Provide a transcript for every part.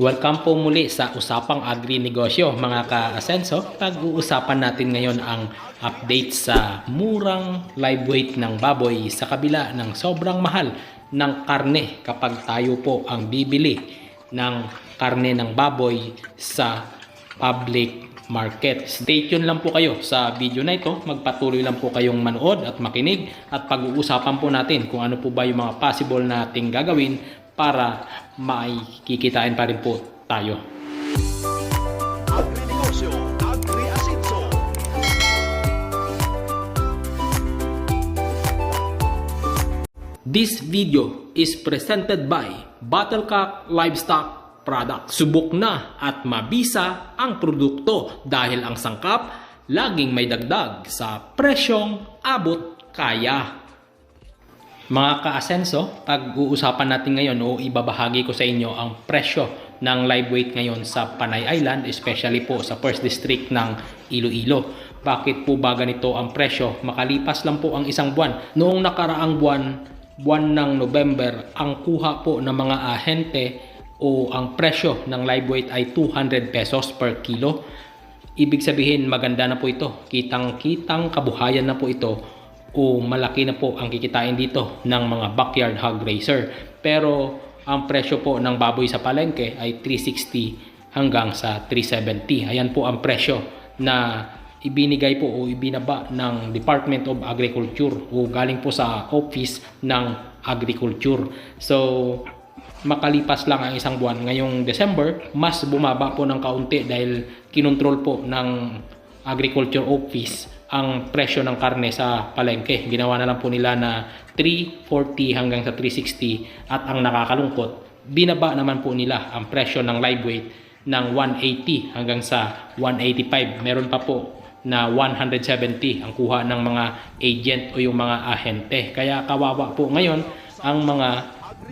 Welcome po muli sa Usapang Agri-Negosyo mga ka-asenso. Pag-uusapan natin ngayon ang update sa murang live weight ng baboy sa kabila ng sobrang mahal ng karne kapag tayo po ang bibili ng karne ng baboy sa public market. Stay tuned lang po kayo sa video na ito. Magpatuloy lang po kayong manood at makinig at pag-uusapan po natin kung ano po ba yung mga possible nating gagawin para maikikitain pa rin po tayo. This video is presented by Battlecock Livestock Product. Subok na at mabisa ang produkto dahil ang sangkap laging may dagdag sa presyong abot kaya. Mga ka-asenso, pag-uusapan natin ngayon o ibabahagi ko sa inyo ang presyo ng live weight ngayon sa Panay Island, especially po sa First District ng Iloilo. Bakit po ba ganito ang presyo? Makalipas lang po ang isang buwan. Noong nakaraang buwan, buwan ng November, ang kuha po ng mga ahente o ang presyo ng live weight ay 200 pesos per kilo. Ibig sabihin maganda na po ito. Kitang-kitang kabuhayan na po ito o malaki na po ang kikitain dito ng mga backyard hog raiser. Pero ang presyo po ng baboy sa palengke ay 360 hanggang sa 370. Ayan po ang presyo na ibinigay po o ibinaba ng Department of Agriculture o galing po sa Office ng Agriculture. So, makalipas lang ang isang buwan ngayong December, mas bumaba po ng kaunti dahil kinontrol po ng Agriculture Office ang presyo ng karne sa palengke. Ginawa na lang po nila na 340 hanggang sa 360 at ang nakakalungkot, binaba naman po nila ang presyo ng live weight ng 180 hanggang sa 185. Meron pa po na 170 ang kuha ng mga agent o yung mga ahente. Kaya kawawa po ngayon ang mga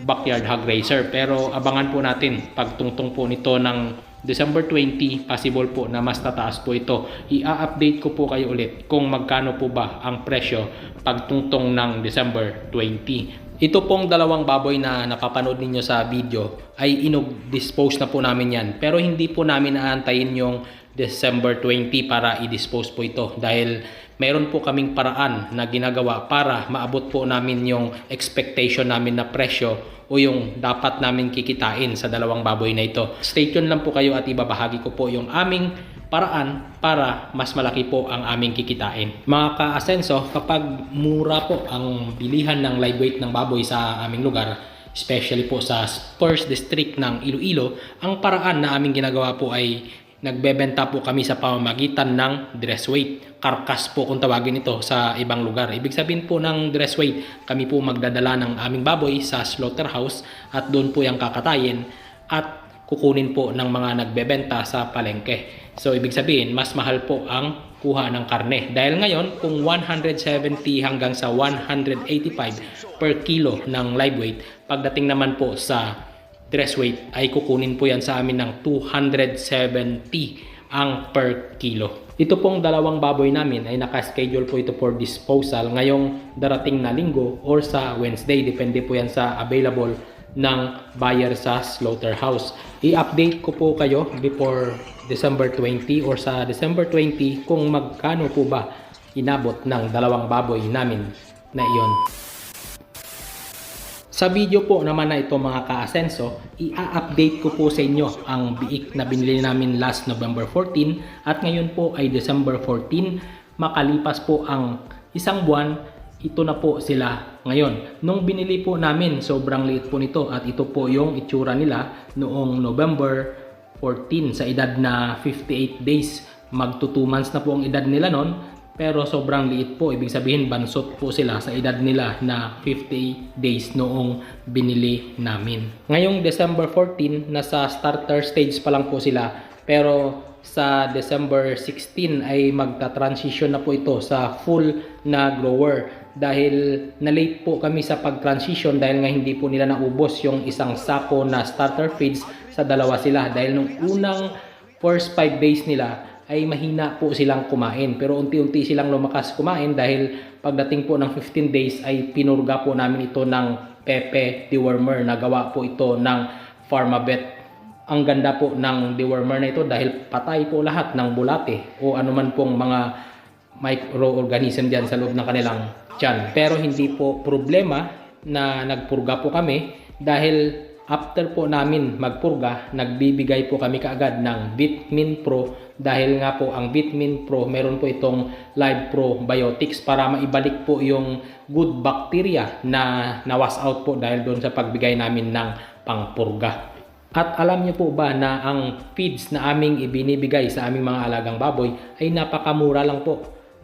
backyard hog raiser. Pero abangan po natin pagtungtong po nito ng December 20, possible po na mas tataas po ito. I-update ko po kayo ulit kung magkano po ba ang presyo pagtungtong ng December 20. Ito pong dalawang baboy na napapanood ninyo sa video ay inog-dispose na po namin yan. Pero hindi po namin aantayin yung December 20 para i-dispose po ito dahil meron po kaming paraan na ginagawa para maabot po namin yung expectation namin na presyo o yung dapat namin kikitain sa dalawang baboy na ito. Stay tuned lang po kayo at ibabahagi ko po yung aming paraan para mas malaki po ang aming kikitain. Mga ka-asenso, kapag mura po ang bilihan ng live weight ng baboy sa aming lugar, especially po sa first district ng Iloilo, ang paraan na aming ginagawa po ay nagbebenta po kami sa pamamagitan ng dress weight. Karkas po kung tawagin ito sa ibang lugar. Ibig sabihin po ng dress weight, kami po magdadala ng aming baboy sa slaughterhouse at doon po yung kakatayin at kukunin po ng mga nagbebenta sa palengke. So ibig sabihin, mas mahal po ang kuha ng karne. Dahil ngayon, kung 170 hanggang sa 185 per kilo ng live weight, pagdating naman po sa dress weight ay kukunin po yan sa amin ng 270 ang per kilo. Ito pong dalawang baboy namin ay naka-schedule po ito for disposal ngayong darating na linggo or sa Wednesday. Depende po yan sa available ng buyer sa slaughterhouse. I-update ko po kayo before December 20 or sa December 20 kung magkano po ba inabot ng dalawang baboy namin na iyon. Sa video po naman na ito mga ka-asenso, i-update ko po sa inyo ang biik na binili namin last November 14 at ngayon po ay December 14. Makalipas po ang isang buwan, ito na po sila ngayon. Nung binili po namin, sobrang liit po nito at ito po yung itsura nila noong November 14 sa edad na 58 days. Magto 2 months na po ang edad nila noon pero sobrang liit po. Ibig sabihin, bansot po sila sa edad nila na 50 days noong binili namin. Ngayong December 14, nasa starter stage pa lang po sila. Pero sa December 16 ay magta-transition na po ito sa full na grower. Dahil na-late po kami sa pag-transition dahil nga hindi po nila naubos yung isang sako na starter feeds sa dalawa sila. Dahil nung unang first 5 days nila, ay mahina po silang kumain. Pero unti-unti silang lumakas kumain dahil pagdating po ng 15 days ay pinurga po namin ito ng pepe dewormer. Nagawa po ito ng Pharmabet ang ganda po ng dewormer na ito dahil patay po lahat ng bulate o anuman pong mga microorganism diyan sa loob ng kanilang tiyan. Pero hindi po problema na nagpurga po kami dahil after po namin magpurga, nagbibigay po kami kaagad ng Vitamin Pro dahil nga po ang Vitamin Pro meron po itong Live Probiotics para maibalik po yung good bacteria na nawas out po dahil doon sa pagbigay namin ng pangpurga. At alam niyo po ba na ang feeds na aming ibinibigay sa aming mga alagang baboy ay napakamura lang po.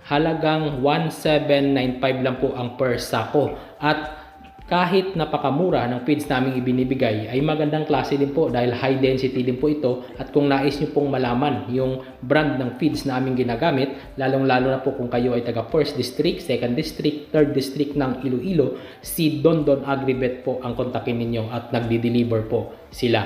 Halagang 1795 lang po ang per sako. At kahit napakamura ng feeds naming ibinibigay ay magandang klase din po dahil high density din po ito at kung nais nyo pong malaman yung brand ng feeds na aming ginagamit lalong lalo na po kung kayo ay taga 1st District, 2nd District, 3rd District ng Iloilo si Dondon Agribet po ang kontakin ninyo at nagdi-deliver po sila.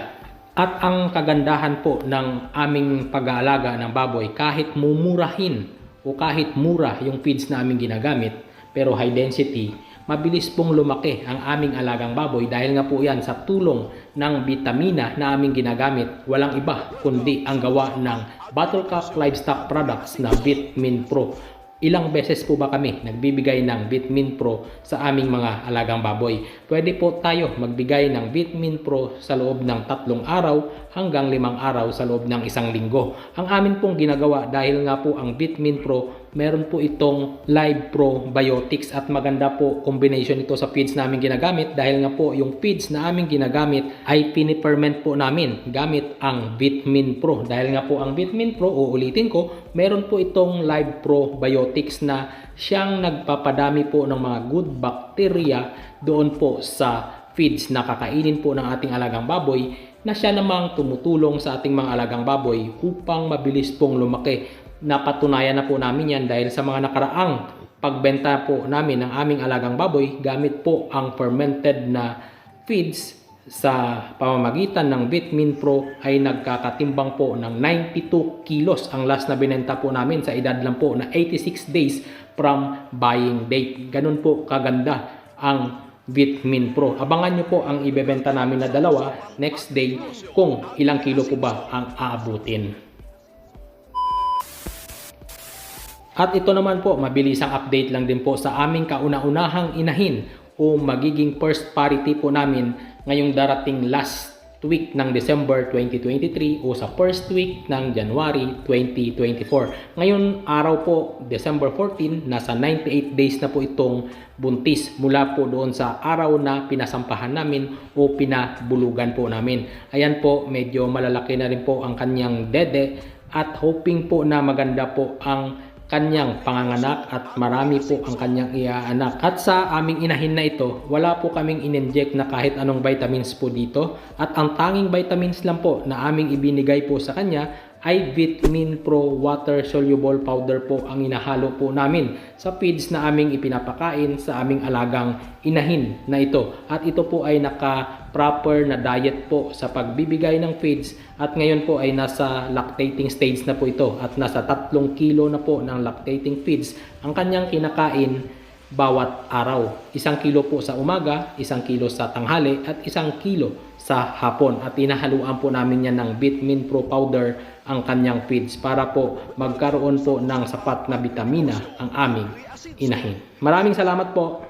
At ang kagandahan po ng aming pag-aalaga ng baboy kahit mumurahin o kahit mura yung feeds na aming ginagamit pero high density mabilis pong lumaki ang aming alagang baboy dahil nga po yan sa tulong ng vitamina na aming ginagamit walang iba kundi ang gawa ng Battlecup Livestock Products na Vitamin Pro. Ilang beses po ba kami nagbibigay ng Vitamin Pro sa aming mga alagang baboy? Pwede po tayo magbigay ng Vitamin Pro sa loob ng tatlong araw hanggang limang araw sa loob ng isang linggo. Ang amin pong ginagawa dahil nga po ang Vitamin Pro meron po itong live probiotics at maganda po combination ito sa feeds na aming ginagamit dahil nga po yung feeds na aming ginagamit ay piniperment po namin gamit ang Vitamin Pro. Dahil nga po ang Vitamin Pro uulitin ko meron po itong live probiotics na siyang nagpapadami po ng mga good bacteria doon po sa feeds. Na kakainin po ng ating alagang baboy na siya namang tumutulong sa ating mga alagang baboy upang mabilis pong lumaki napatunayan na po namin yan dahil sa mga nakaraang pagbenta po namin ng aming alagang baboy gamit po ang fermented na feeds sa pamamagitan ng Vitamin Pro ay nagkakatimbang po ng 92 kilos ang last na binenta po namin sa edad lang po na 86 days from buying date. Ganun po kaganda ang Vitamin Pro. Abangan nyo po ang ibebenta namin na dalawa next day kung ilang kilo po ba ang aabutin. At ito naman po, mabilisang update lang din po sa aming kauna-unahang inahin o magiging first parity po namin ngayong darating last week ng December 2023 o sa first week ng January 2024. Ngayon araw po, December 14, nasa 98 days na po itong buntis mula po doon sa araw na pinasampahan namin o pinabulugan po namin. Ayan po, medyo malalaki na rin po ang kanyang dede at hoping po na maganda po ang kanyang panganganak at marami po ang kanyang iaanak. At sa aming inahin na ito, wala po kaming in-inject na kahit anong vitamins po dito. At ang tanging vitamins lang po na aming ibinigay po sa kanya ay Pro Water Soluble Powder po ang inahalo po namin sa feeds na aming ipinapakain sa aming alagang inahin na ito. At ito po ay naka-proper na diet po sa pagbibigay ng feeds at ngayon po ay nasa lactating stage na po ito at nasa 3 kilo na po ng lactating feeds ang kanyang kinakain bawat araw. Isang kilo po sa umaga, isang kilo sa tanghali at isang kilo sa hapon. At inahaluan po namin yan ng Vitamin Pro Powder ang kanyang feeds para po magkaroon po ng sapat na bitamina ang aming inahin. Maraming salamat po.